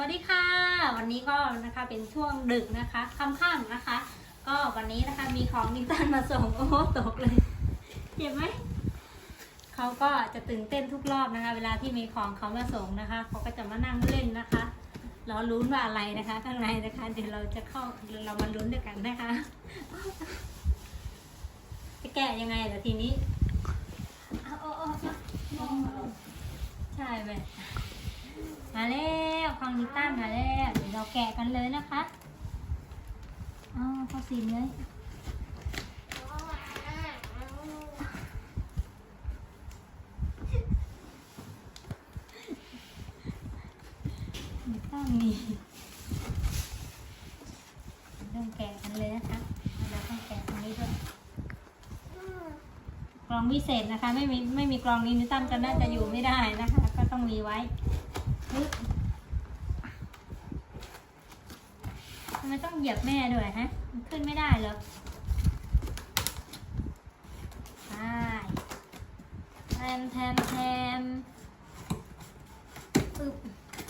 วัสดีค่ะ วันนี้ก็นะคะเป็นช่วงดึกนะคะค่ำๆนะคะ ก็วันนี้นะคะมีของนิตันมาส่งโอ้โตกเลยเจ็บไหมเขาก็จะตื่นเต้นทุกรอบนะคะ เวลาที่มีของเขามาส่งนะคะเขาก็จะมานั่งเล่นนะคะรอลุ้นว่าอะไรนะคะ ข้างในนะคะ เดี๋ยวเราจะเข้าเรามาลุ้นด้วยกันนะคะจะแกะยังไงล่ะทีนี้เอาเอาเอาเอาเอาใช่ไหม มา แล้วของนิต้ามาแล้วเดี๋ยวเราแกะกันเลยนะคะอ๋อเข้าซีนเลยนิต้ามีเริ่มแกะกันเลยนะคะเราต้องแกะตรงนี้ด้วยกล่องพิเศษนะคะ ไม่มีไม่มีกล่องนี้นิต้าก็น่าจะอยู่ไม่ได้นะคะ ก็ต้องมีไว้ ปึ๊บทำไมต้อง เหยียบแม่ด้วยฮะ มันขึ้นไม่ได้เหรอใช่แทมแทมแทมปึ๊บ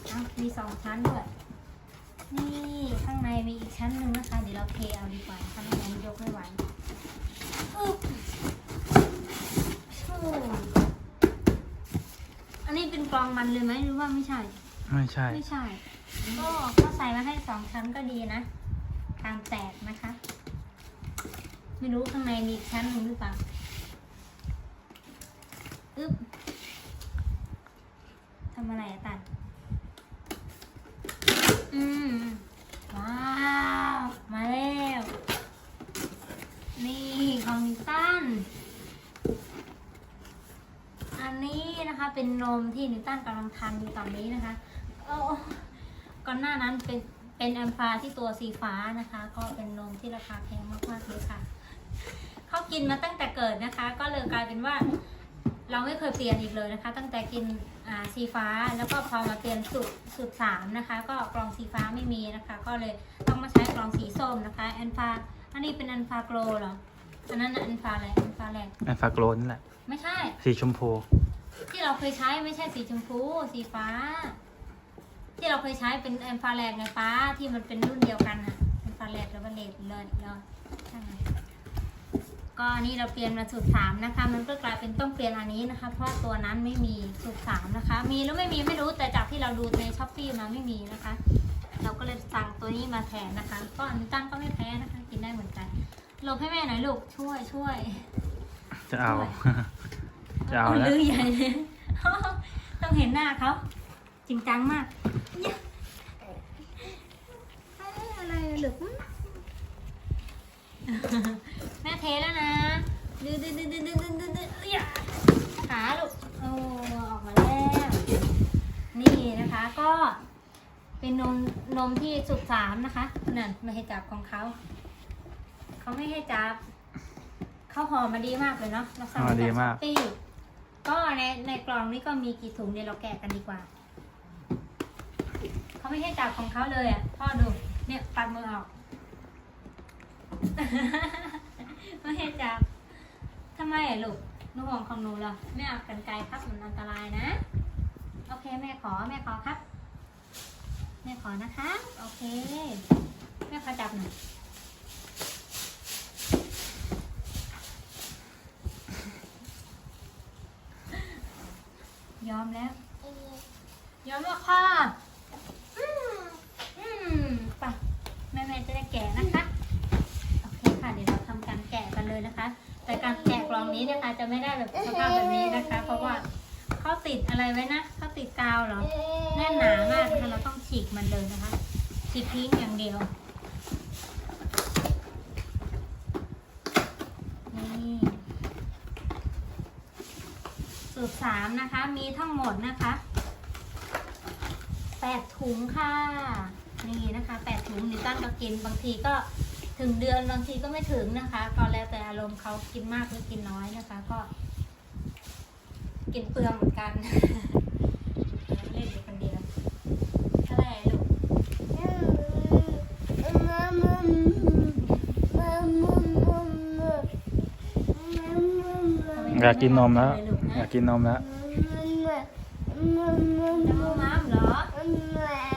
เอามีสองชั้นด้วย นี่ข้างในมีอีกชั้นหนึ่งนะคะ เดี๋ยวเราเทเอาดีกว่าถ้าไม่งั้นยกไม่ไหวปึ๊บชู่อันนี้เป็นกรองมันเลยไหมหรือว่าไม่ใช่ ไม่ใช่ ไม่ใช่ ก็ก็ใส่มาให้สองชั้นก็ดีนะการแตกนะคะ ไม่รู้ข้างในมีชั้นหนึ่งหรือเปล่าอึ๊บทำอะไรอะตันอืมว้าว มาแล้ว นี่ของนิตัน อันนี้นะคะเป็นนมที่นิตันกำลังทานอยู่ตอนนี้นะคะ โอ้ก่อนหน้านั้นเป็น เป็นแอมฟาที่ตัวสีฟ้านะคะ ก็เป็นนมที่ราคาแพงมากๆเลยค่ะ เขากินมาตั้งแต่เกิดนะคะ ก็เลยกลายเป็นว่า เราไม่เคยเปลี่ยนอีกเลยนะคะ ตั้งแต่กินอ่าสีฟ้าแล้วก็พอมาเปลี่ยนสูตรสูตรสามนะคะ ก็กล่องสีฟ้าไม่มีนะคะ ก็เลยต้องมาใช้กล่องสีส้มนะคะแอนฟาอันนี้เป็นแอนฟาโกลเหรออันนั้นแอนฟาอะไรแอนฟาแลกแอนฟาโกลนั่นแหละไม่ใช่ สีชมพู ที่เราเคยใช้ไม่ใช่สีชมพู สีฟ้า ที่เราเคยใช้เป็นแอมฟาแลกไงฟ้าที่มันเป็นรุ่นเดียวกันอะแอมฟาแลกหรือว่าเลดเลยเลยใช่ไหมก็อันนี้เราเปลี่ยนมาสูตรสามนะคะ มันก็กลายเป็นต้องเปลี่ยนอันนี้นะคะ เพราะตัวนั้นไม่มีสูตรสามนะคะ มีหรือไม่มีไม่รู้แต่จากที่เราดูในช้อปปี้มาไม่มีนะคะ เราก็เลยสั่งตัวนี้มาแทนนะคะก็อันนี้ตั้งก็ไม่แพ้นะคะ กินได้เหมือนกันหลบให้แม่หน่อยลูกช่วยช่วย จะเอาด้วยจะเอาแล้วลือใหญ่เลยต้องเห็นหน้าเขาจริงจังมากเนี่ย อะไรอะลูกแม่เทแล้วนะดื้อดื้อดื้อดื้อดื้อดื้อดื้อดื้อเอ้ยขาลูกโอ้ออกมาแล้ว นี่นะคะก็เป็นนมนมที่สุดสามนะคะนั่นไม่ให้จับของเขาเขาไม่ให้จับเขาวหอมาดีมากเลยเนาะเราสั่งห่อดีมากช้อปปี้ก็ในในกล่องนี้ก็มีกี่ถุงเดี๋ยวเราแกะกันดีกว่าเขาไม่ให้จับของเขาเลยอะพ่อดู เนี่ยปัดมือออกไม่ให้จับทำไมอะลูกหนูห่วงของหนูเหรอไม่เอากันไกลครับมันอันตรายนะ โอเคแม่ขอแม่ขอครับ แม่ขอนะคะ โอเค แม่ขอจับหน่อยยอมแล้ว ยอมแล้วค่ะ อืมอืมไปแม่แม่จะได้แกะนะคะ โอเคค่ะ เดี๋ยวเราทำการแกะกันเลยนะคะ แต่การแกะกล่องนี้นะคะ จะ ไม่ได้แบบสภาพแบบนี้นะคะ เพราะว่าเขาติดอะไรไว้นะเขาติดกาวเหรอแน่นหนามากนะคะเราต้องฉีกมันเลยนะคะฉีกทิ้งอย่างเดียวนี่สูตรสามนะคะ มีทั้งหมดนะคะแปดถุงค่ะนี่นะคะแปดถุงนิวตันก็กินบางทีก็ ถึงเดือนบางทีก็ไม่ถึงนะคะ ก็แล้วแต่อารมณ์เขากินมากหรือกินน้อยนะคะ ก็ กินเปลืองเหมือนกันเล่นอยู่คนเดียวอะไรลูกอยากกินนมแล้วเลยลูกอนะยากกินนมแล้วจะมูม้ามเหรอ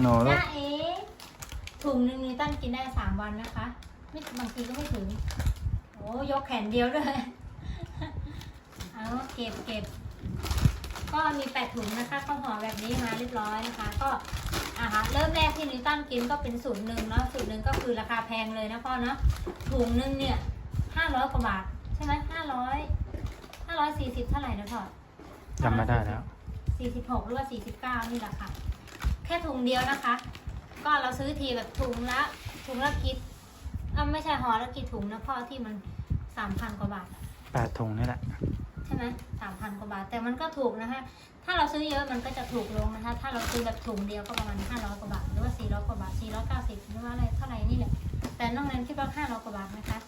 โนลูก จ้าเอ๋ถุงหนึ่งนิวตันกินได้สามวันนะคะ ไม่บางทีก็ไม่ถึง โอ้ยกแขนเดียวด้วย เอาเก็บเก็บ ก็มีแปดถุงนะคะข้าวหอมแบบนี้มาเรียบร้อยนะคะ ก็อาหารเริ่มแรกที่นิวตันกินก็เป็นสูตรหนึ่งเนาะสูตรหนึ่งก็คือราคาแพงเลยนะพ่อเนาะถุงหนึ่งเนี่ยห้าร้อยกว่าบาทใช่ไหมห้าร้อยห้าร้อยสี่สิบเท่าไหร่นะพ่อ จำไม่ได้แล้วสี่สิบหกหรือว่าสี่สิบเก้านี่แหละค่ะแค่ถุงเดียวนะคะ ก็เราซื้อทีแบบถุงละถุงละกิดอะไม่ใช่ห่อละกี่ถุงนะพ่อที่มันสามพันกว่าบาทแปดถุงนี่แหละ ใช่ไหมสามพันกว่าบาท แต่มันก็ถูกนะคะ ถ้าเราซื้อเยอะมันก็จะถูกลงนะคะ ถ้าเราซื้อแบบถุงเดียวก็ประมาณห้าร้อยกว่าบาท หรือว่าสี่ร้อยกว่าบาทสี่ร้อยเก้าสิบหรือว่าอะไรเท่าไหร่นี่แหละ แต่นอกนั้นคิดว่าห้าร้อยกว่าบาทนะคะ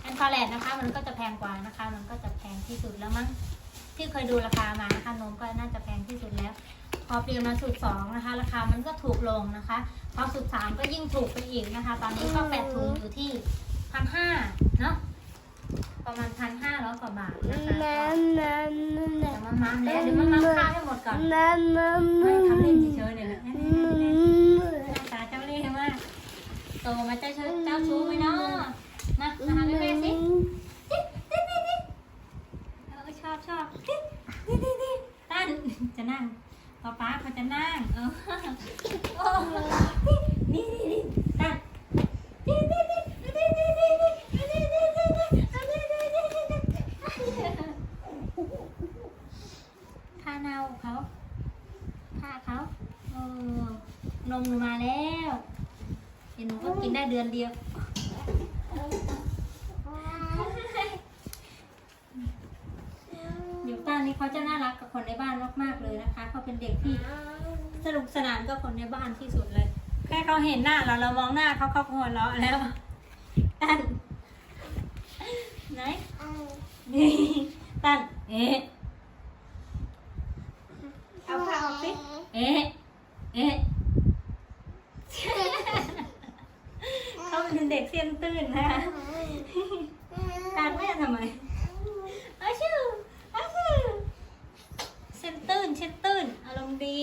แอนฟาแลดนะคะ มันก็จะแพงกว่านะคะ มันก็จะแพงที่สุดแล้วมั้งที่เคยดูราคามา พอเปลี่ยนมาสูตรสองนะคะ ราคามันก็ถูกลงนะคะ พอสูตรสามก็ยิ่งถูกไปอีกนะคะ ตอนนี้ก็แปดถุงอยู่ที่พันห้าเนาะประมาณพันห้าร้อยกว่าบาทนะคะก็เดี๋ยวมามัมแล้วเดี๋ยวมามัมข้าวให้หมดก่อนไม่ทำเล่นเฉยๆเลยนะหน้าตาเจ้าเล่ห์มากโตมาเจ้าชู้เจ้าชู้ไหมเนาะ มา มาหาแม่แม่สิเออชอบชอบตั้นจะนั่งป๊าป๊าเขาจะนั่ง เอ อโอ้นี่นี่นี่ตั้นพาเนาเขาพาเขาเออนมหนูมาแล้วเดี๋ยวหนูก็กินได้เดือนเดียวอยู่ต้านนี้เขาจะน่ารักกับคนในบ้านมากๆเลยนะคะเขาเป็นเด็กที่ สนุกสนานก็คนในบ้านที่สุดเลย แค่เขาเห็นหน้าเราเรามองหน้าเขาเขาหัวเราะแล้วตันไหนนี่ตันเอ๊ะเอาผ้าออกสิเอ๊ะเอ๊ะเขาเป็นเด็กเสียนตื้นนะคะตันแม่ทำไม อาชื่ออาชื่อเส้นตื้นเช่นตื้น อารมณ์ดี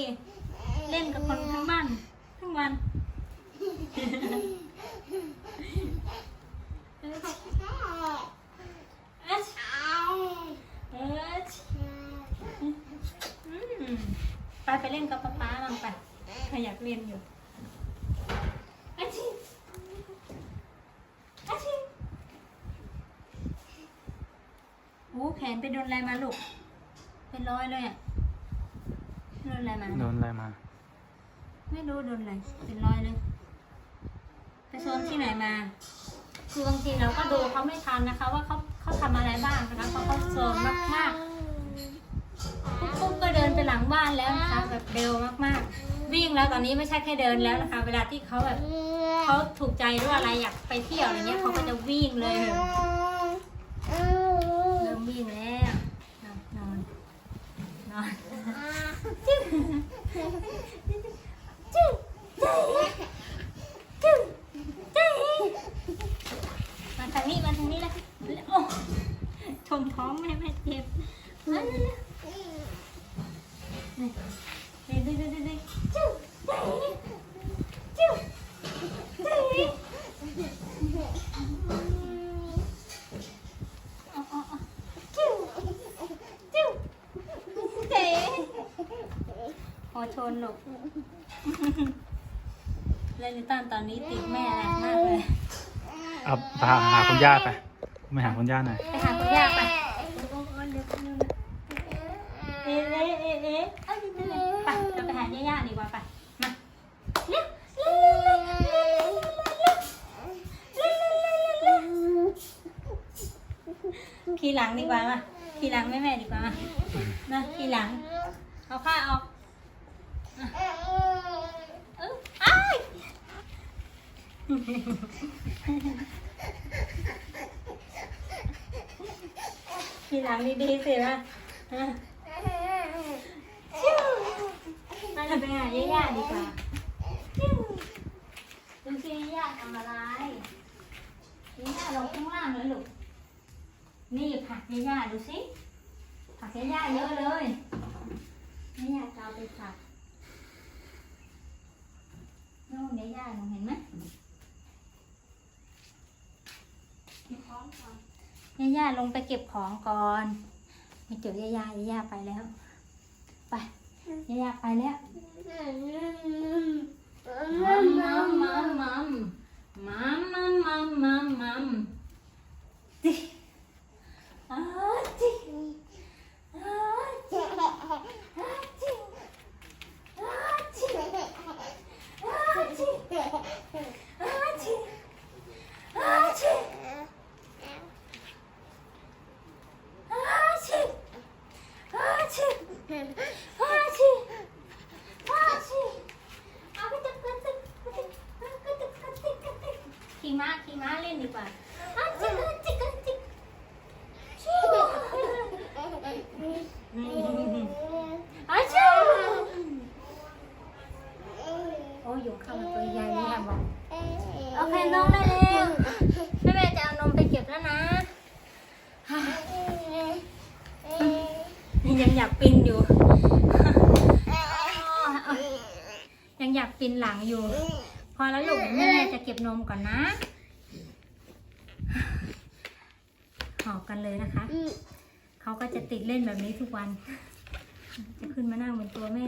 เล่นกับคนทั้งบ้านทั้งวันอาชอาชอืมไปไป เล่นกับป๊าป๊าบ้างไปใครอยากเรียนอยู่อาชิอาชิโอ้แขนไปโดนอะไรมาลูก เป็นรอยเลยอะโดนอะไรมา โดนอะไรมา ไม่รู้โดนอะไร เป็นรอยเลย ไปโซนที่ไหนมา คือบางทีเราก็ดูเขาไม่ทันนะคะ ว่าเขาเขาทำอะไรบ้างนะคะเพราะเขาโซนมากๆ ปุ๊บก็เดินไปหลังบ้านแล้วนะคะแบบเร็วมากๆ วิ่งแล้วตอนนี้ไม่ใช่แค่เดินแล้วนะคะ เวลาที่เขาแบบเขาถูกใจหรือว่าอะไรอยากไปเที่ยวอะไรเงี้ยเขาก็จะวิ่งเลยเริ่มวิ่งแล้วนอนนอนจึ๊งจึ๊งจึ๊งจึ๊งมาทางนี้มาทางนี้เลยโอ้ชมท้องแม่แม่ นหลบเลนิตันตอนนี้ติดแม่แรงมากเลย เอาไปหาคุณย่าไปไม่หาคุณย่าหน่อยไปหาคุณย่าไปเอ๊ะเอ๊ะเอ๊ะเอ๊ะไปเราไปหาย่าๆดีกว่าไปมาเร็วเร็วเร็วเร็วเร็วเร็วขี่หลังดีกว่ามาขี่หลังแม่แม่ดีกว่ามาขี่หลังเอาผ้าออก เอออ้ายขี่หลังดีๆสิมาอะมาเราไปหาย่าๆดีกว่าดูสิย่าทำอะไรย่าลงข้างล่างเลยลูก นี่ผักย่าๆดูสิผักย่าๆเยอะเลยนี่าจะเอาไปผัก หนูเห็นไหมย่าย่าลงไปเก็บของก่อน ไม่เจอย่าย่าย่าย่าไปแล้ว ไปย่าย่าไปแล้วมัมมัมมัมมัมมัมมัมมัมมัม ขี่ม้าขี่ม้าเล่นดีกว่าอาจิกอาจิกอาจิกชิวอาชิโอ้ยอยู่เข้ามาตัวใหญ่เลยค่ะบอกโอเคน้องได้เร็วแม่แม่จะเอานมไปเก็บแล้วนะยังอยากปีนอยู่ยังอยากปีนหลังอยู่ พอแล้วลูกแม่จะเก็บนมก่อนนะ หอบกันเลยนะคะ เขาก็จะติดเล่นแบบนี้ทุกวัน จะขึ้นมานั่งบนตัวแม่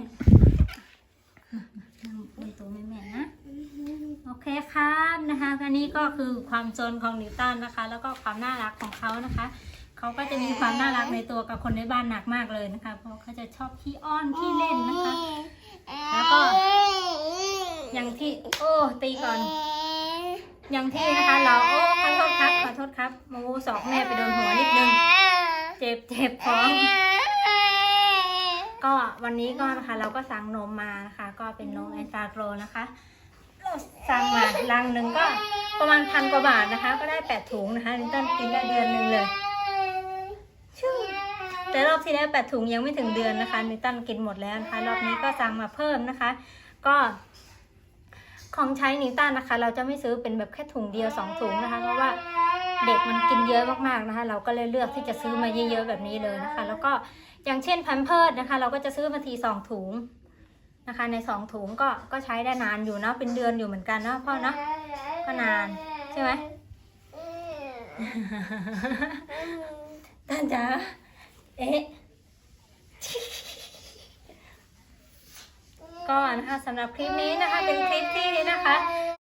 นั่งบนตัวแม่แม่ๆนะ โอเคครับนะคะอันนี้ก็คือความจนของนิวตันนะคะ แล้วก็ความน่ารักของเขานะคะเขาก็จะมีความน่ารักในตัวกับคนในบ้านหนักมากเลยนะคะ เพราะเขาจะชอบขี้อ้อนขี้เล่นนะคะ แล้วก็ อย่างที่โอ้ตีก่อน อย่างที่นะคะ เราโอ้ขอโทษครับขอโทษครับโมสอกแม่ไปโดนหัวนิดนึง เจ็บเจ็บท้อง ก็วันนี้ก็นะคะเราก็สั่งนมมานะคะ ก็เป็นนมแอนตาโกรนะคะเราสั่งมาลังหนึ่งก็ประมาณพันกว่าบาทนะคะ ก็ได้แปดถุงนะคะนิตันกินได้เดือนหนึ่งเลยชื่อแต่รอบที่แล้วแปดถุงยังไม่ถึงเดือนนะคะนิตันกินหมดแล้วนะคะ รอบนี้ก็สั่งมาเพิ่มนะคะ ก็ ของใช้นิตันนะคะ เราจะไม่ซื้อเป็นแบบแค่ถุงเดียวสองถุงนะคะ เพราะว่าเด็กมันกินเยอะมากๆนะคะ เราก็เลยเลือกที่จะซื้อมาเยอะๆแบบนี้เลยนะคะ แล้วก็อย่างเช่นแพมเพิร์ดนะคะ เราก็จะซื้อมาทีสองถุงนะคะ ในสองถุงก็ก็ใช้ได้นานอยู่เนาะเป็นเดือนอยู่เหมือนกันเนาะพ่อเนาะก็นานใช่ไหมท่านจ๋าเอ๊ะ ก็นะคะสำหรับคลิปนี้นะคะ เป็นคลิปที่นะคะ